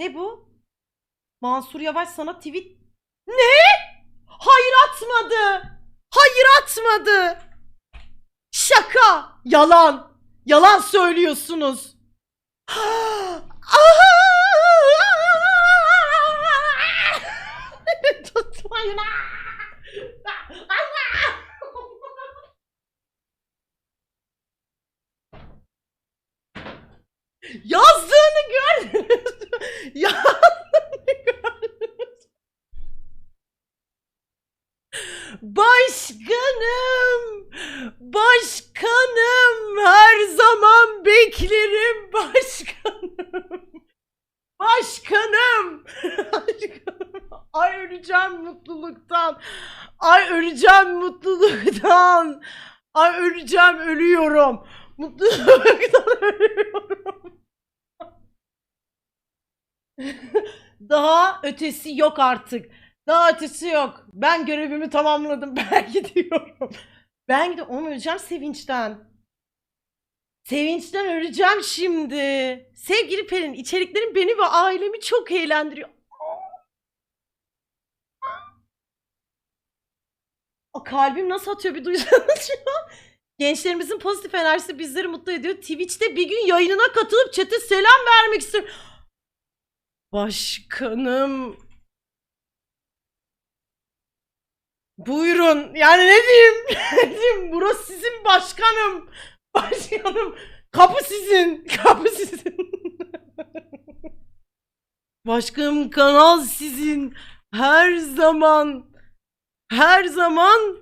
Ne bu? Mansur Yavaş sana tweet... Ne? Hayır atmadı. Hayır atmadı. Şaka. Yalan. Yalan söylüyorsunuz. Tutmayın. Yazdığını gördünüz mü? Başkanım, başkanım, her zaman beklerim başkanım. Başkanım, başkanım. Ay öleceğim mutluluktan. Ay öleceğim mutluluktan. Ay öleceğim, ölüyorum. Mutluluktan ölüyorum. Daha ötesi yok artık. Daha ötesi yok. Ben görevimi tamamladım. Ben gidiyorum. Ben gidiyorum. Oğlum öleceğim sevinçten. Sevinçten öleceğim şimdi. Sevgili Pelin, içeriklerin beni ve ailemi çok eğlendiriyor. O kalbim nasıl atıyor bir duysanız şu. Gençlerimizin pozitif enerjisi bizleri mutlu ediyor. Twitch'te bir gün yayınına katılıp chat'e selam vermek istiyorum. Başkanım. Buyurun. Yani ne diyeyim? ne diyeyim? Burası sizin başkanım. Başkanım. Kapı sizin. Kapı sizin. Başkanım kanal sizin. Her zaman. Her zaman.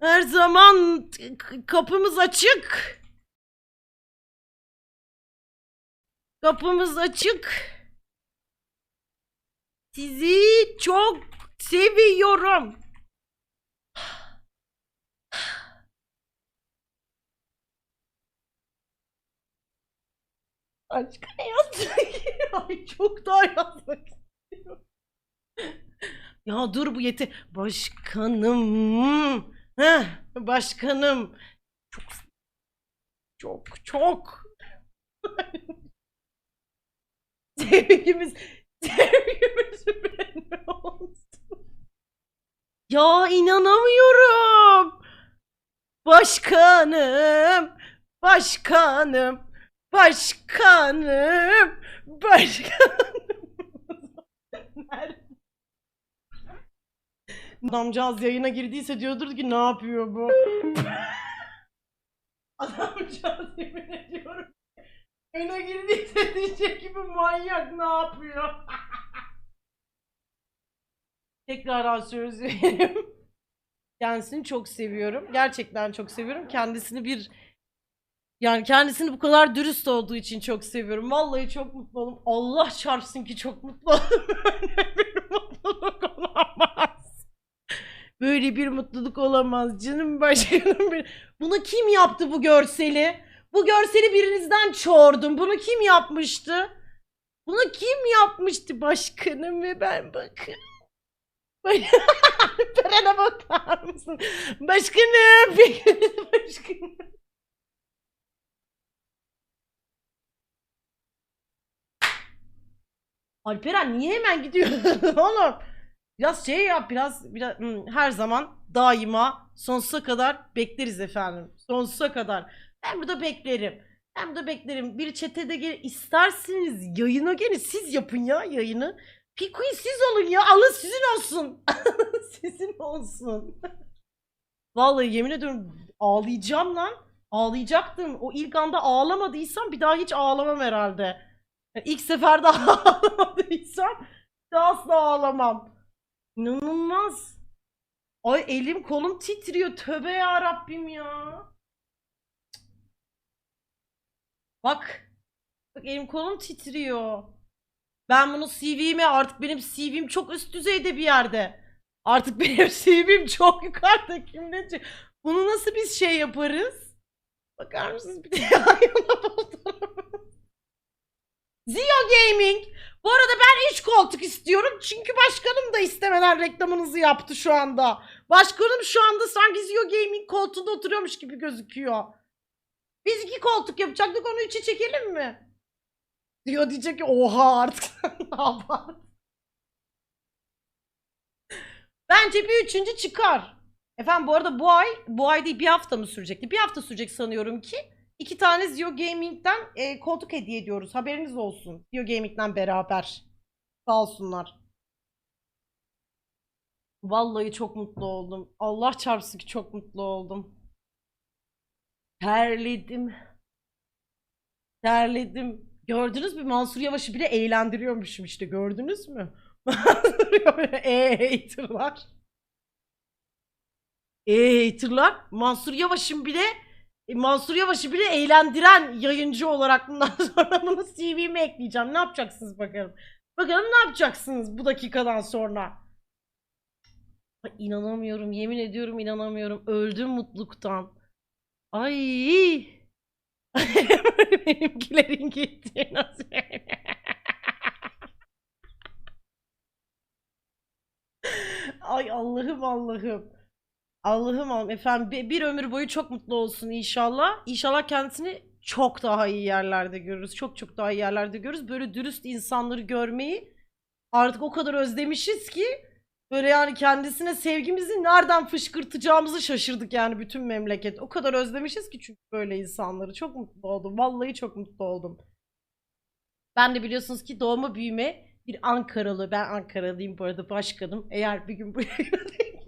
Her zaman kapımız açık. Kapımız açık. Sizi çok seviyorum. Başka ne? Ay çok daha yazmak. Ya dur bu yeti. Başkanım. Heh, başkanım. Çok çok çok sevgimiz sevgimiz belli olsun. Ya inanamıyorum. Başkanım. Başkanım. Başkanım. Başkanım. Adamcağız yayına girdiyse diyordur ki ne yapıyor bu? Adamcağız yemin ediyorum. Yayına girdiyse diyecek gibi manyak ne yapıyor? Tekrar söz veriyorum. Kendisini çok seviyorum. Gerçekten çok seviyorum. Kendisini bir yani kendisini bu kadar dürüst olduğu için çok seviyorum. Vallahi çok mutlu oldum. Allah çarpsın ki çok mutlu oldum. Böyle bir mutluluk olamaz. Böyle bir mutluluk olamaz. Canım başkanım. Bunu kim yaptı bu görseli? Bu görseli birinizden çordum. Bunu kim yapmıştı? Bunu kim yapmıştı başkanım ve ben bakın. Törene bakar mısın? Başkanım. başkanım. Alperen niye hemen gidiyorsun oğlum? Biraz şey yap biraz, biraz hmm, her zaman daima sonsuza kadar bekleriz efendim. Sonsuza kadar. Ben burada beklerim. Ben burada beklerim. Bir çetede gel isterseniz yayına gelin. Siz yapın ya yayını. Pikuin siz olun ya. Alın sizin olsun. sizin olsun. Vallahi yemin ediyorum ağlayacağım lan. Ağlayacaktım. O ilk anda ağlamadıysam bir daha hiç ağlamam herhalde. Yani ilk seferde ağlamadıysam daha asla ağlamam. İnanılmaz. Ay elim kolum titriyor. Tövbe ya Rabbim ya. Bak. Bak elim kolum titriyor. Ben bunu CV'me artık benim CV'm çok üst düzeyde bir yerde. Artık benim CV'm çok yukarıda kim ne? Bunu nasıl biz şey yaparız? Bakar mısınız bir de. Zio Gaming. Bu arada ben 3 koltuk istiyorum. Çünkü başkanım da istemeden reklamınızı yaptı şu anda. Başkanım şu anda sanki Zio Gaming koltuğunda oturuyormuş gibi gözüküyor. Biz iki koltuk yapacaktık onu üçe çekelim mi? Diyor diyecek ki oha artık ne Abart. Bence bir üçüncü çıkar. Efendim bu arada bu ay, bu ay değil bir hafta mı sürecekti? Bir hafta sürecek sanıyorum ki. İki tane Zio Gaming'den e, koltuk hediye ediyoruz. Haberiniz olsun. Zio Gaming'den beraber. Sağ olsunlar. Vallahi çok mutlu oldum. Allah çarpsın ki çok mutlu oldum. Terledim. Terledim. Gördünüz mü? Mansur Yavaş'ı bile eğlendiriyormuşum işte. Gördünüz mü? Mansur Yavaş. Eee haterlar. Eee haterlar. Mansur Yavaş'ın bile e, Mansur Yavaş'ı bile eğlendiren yayıncı olarak bundan sonra bunu CV'me ekleyeceğim. Ne yapacaksınız bakalım. Bakalım ne yapacaksınız bu dakikadan sonra. Ay, inanamıyorum. Yemin ediyorum inanamıyorum. Öldüm mutluluktan. Ay. Benimkilerin gitti. Nasıl? Ay Allah'ım Allah'ım. Allah'ım Allah'ım efendim bir, bir ömür boyu çok mutlu olsun inşallah. İnşallah kendisini çok daha iyi yerlerde görürüz. Çok çok daha iyi yerlerde görürüz. Böyle dürüst insanları görmeyi artık o kadar özlemişiz ki böyle yani kendisine sevgimizi nereden fışkırtacağımızı şaşırdık yani bütün memleket. O kadar özlemişiz ki çünkü böyle insanları. Çok mutlu oldum. Vallahi çok mutlu oldum. Ben de biliyorsunuz ki doğma büyüme bir Ankaralı. Ben Ankaralıyım bu arada başkanım. Eğer bir gün bu yayına denk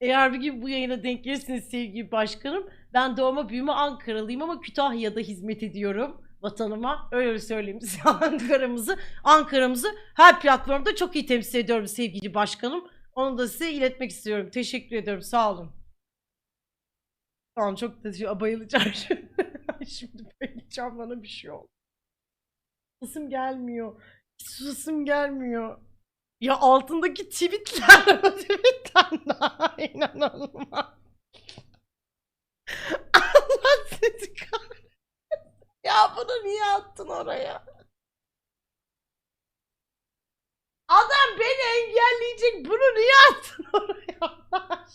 Eğer bir gün bu yayına denk gelirseniz sevgili başkanım, ben doğma büyüme Ankaralıyım ama Kütahya'da hizmet ediyorum vatanıma. Öyle söyleyeyim size Ankara'mızı. Ankara'mızı her platformda çok iyi temsil ediyorum sevgili başkanım. Onu da size iletmek istiyorum. Teşekkür ediyorum. Sağ olun. Tamam çok da bayılacağım şimdi. şimdi bayılacağım bana bir şey oldu. Susum gelmiyor. Hiç susum gelmiyor. Ya altındaki tweetler tweetten daha inanılmaz. Allah sizi kahretsin. Ya bunu niye attın oraya? Adam beni engelleyecek. Bunu niye attın oraya?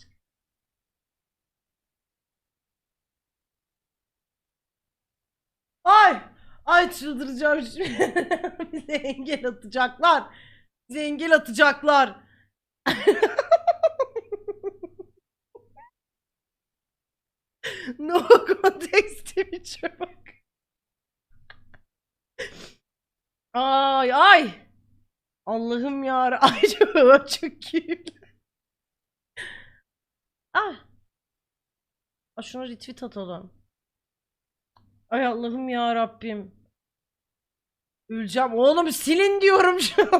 Ay! Ay çıldıracağım şimdi. Bize engel atacaklar. Bize engel atacaklar. no context Twitch'e bak. Ay ay. Allah'ım ya. Ay çok, cute. Ah. Aa, şuna retweet atalım. Ay Allah'ım ya Rabbim. Öleceğim. Oğlum silin diyorum şu.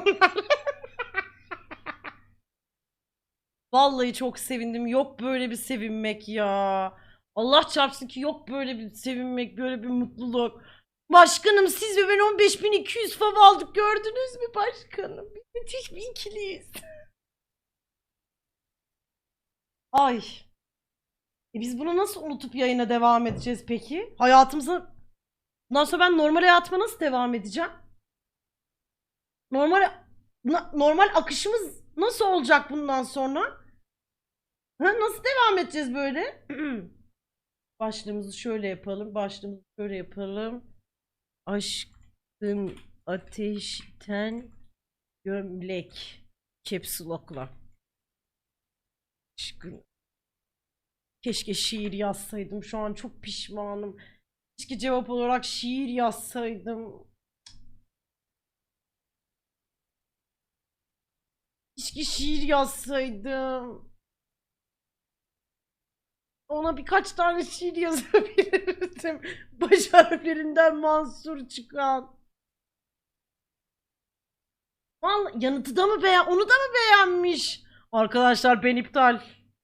Vallahi çok sevindim. Yok böyle bir sevinmek ya. Allah çarpsın ki yok böyle bir sevinmek, böyle bir mutluluk. Başkanım siz ve ben 15.200 fav aldık gördünüz mü başkanım? Müthiş bir ikiliyiz. Ay. E biz bunu nasıl unutup yayına devam edeceğiz peki? Hayatımıza... Bundan sonra ben normal hayatıma nasıl devam edeceğim? Normal normal akışımız nasıl olacak bundan sonra? Ha, nasıl devam edeceğiz böyle? Başlığımızı şöyle yapalım. Başlığımızı şöyle yapalım. Aşkın ateşten gömlek. Caps lock'la. Aşkın. Keşke şiir yazsaydım. Şu an çok pişmanım. Keşke cevap olarak şiir yazsaydım. Keşke şiir yazsaydım. Ona birkaç tane şiir yazabilirdim. Baş harflerinden Mansur çıkan. Vallahi yanıtı da mı beğen onu da mı beğenmiş? Arkadaşlar ben iptal.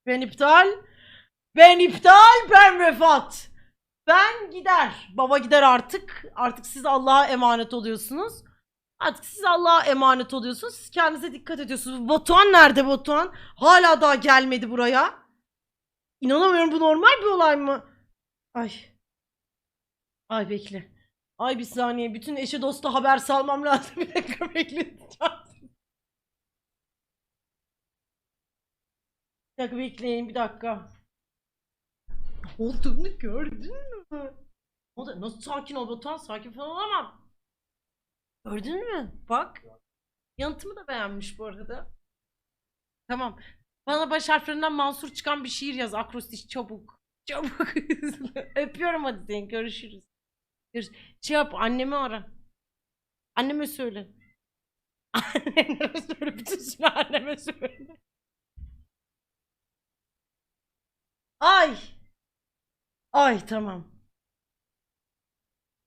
Ben iptal. Ben iptal. Ben vefat. Ben gider. Baba gider artık. Artık siz Allah'a emanet oluyorsunuz. Artık siz Allah'a emanet oluyorsunuz. Siz kendinize dikkat ediyorsunuz. Batuhan nerede Batuhan? Hala daha gelmedi buraya. İnanamıyorum bu normal bir olay mı? Ay. Ay bekle. Ay bir saniye. Bütün eşe dosta haber salmam lazım. Bir dakika bekleteceğim. Bir dakika bekleyin bir dakika. Olduğunu gördün mü? O da nasıl sakin ol Batuhan sakin falan olamam. Gördün mü? Bak. Yanıtımı da beğenmiş bu arada. Tamam. Bana baş harflerinden Mansur çıkan bir şiir yaz. Akrostiş çabuk. Çabuk. Öpüyorum hadi seni. Görüşürüz. Görüş- Şey yap annemi ara. Anneme söyle. Anneme söyle. Bütün süre anneme söyle. Ay. Ay tamam.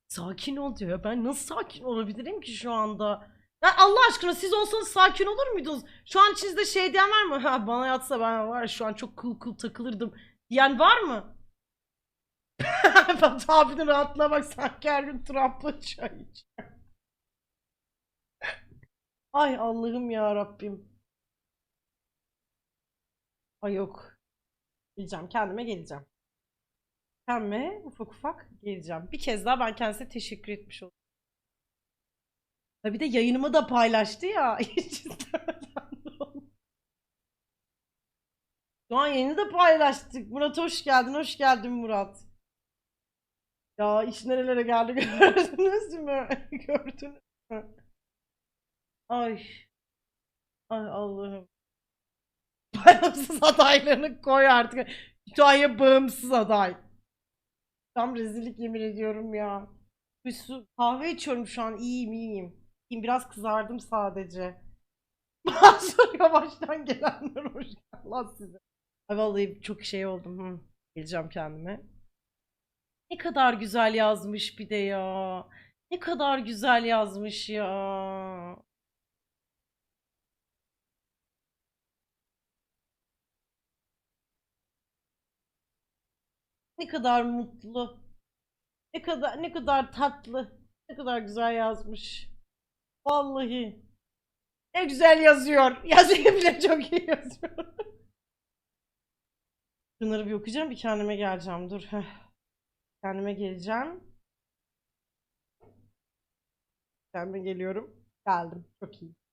Sakin ol diyor. Ben nasıl sakin olabilirim ki şu anda? Ya Allah aşkına siz olsanız sakin olur muydunuz? Şu an içinizde şey diyen var mı? Ha bana yatsa ben var şu an çok cool cool takılırdım diyen var mı? Batu abinin rahatlığına bak sanki her gün Trump'la çay içiyor. Ay Allah'ım ya Rabbim. Ay yok. Geleceğim kendime geleceğim. Kendime ufak ufak geleceğim. Bir kez daha ben kendisine teşekkür etmiş oldum. Ha bir de yayınımı da paylaştı ya. Şu an yayını da paylaştık. Murat hoş geldin. Hoş geldin Murat. Ya iş nerelere geldi gördünüz mü? Gördünüz mü? Ay. Ay Allah'ım. Bağımsız adaylarını koy artık. Kütahya bağımsız aday. Tam rezillik yemin ediyorum ya. Bir su kahve içiyorum şu an. İyiyim iyiyim. Biraz kızardım sadece. Mansur Yavaş'tan gelenler hoş. Allah size. Ay vallahi çok şey oldum. Hı. Geleceğim kendime. Ne kadar güzel yazmış bir de ya. Ne kadar güzel yazmış ya. Ne kadar mutlu. Ne kadar ne kadar tatlı. Ne kadar güzel yazmış. Vallahi. Ne güzel yazıyor. Yazıyı bile çok iyi yazıyor. Şunları bir okuyacağım bir kendime geleceğim. Dur. Kendime geleceğim. Kendime geliyorum. Geldim. Çok iyi.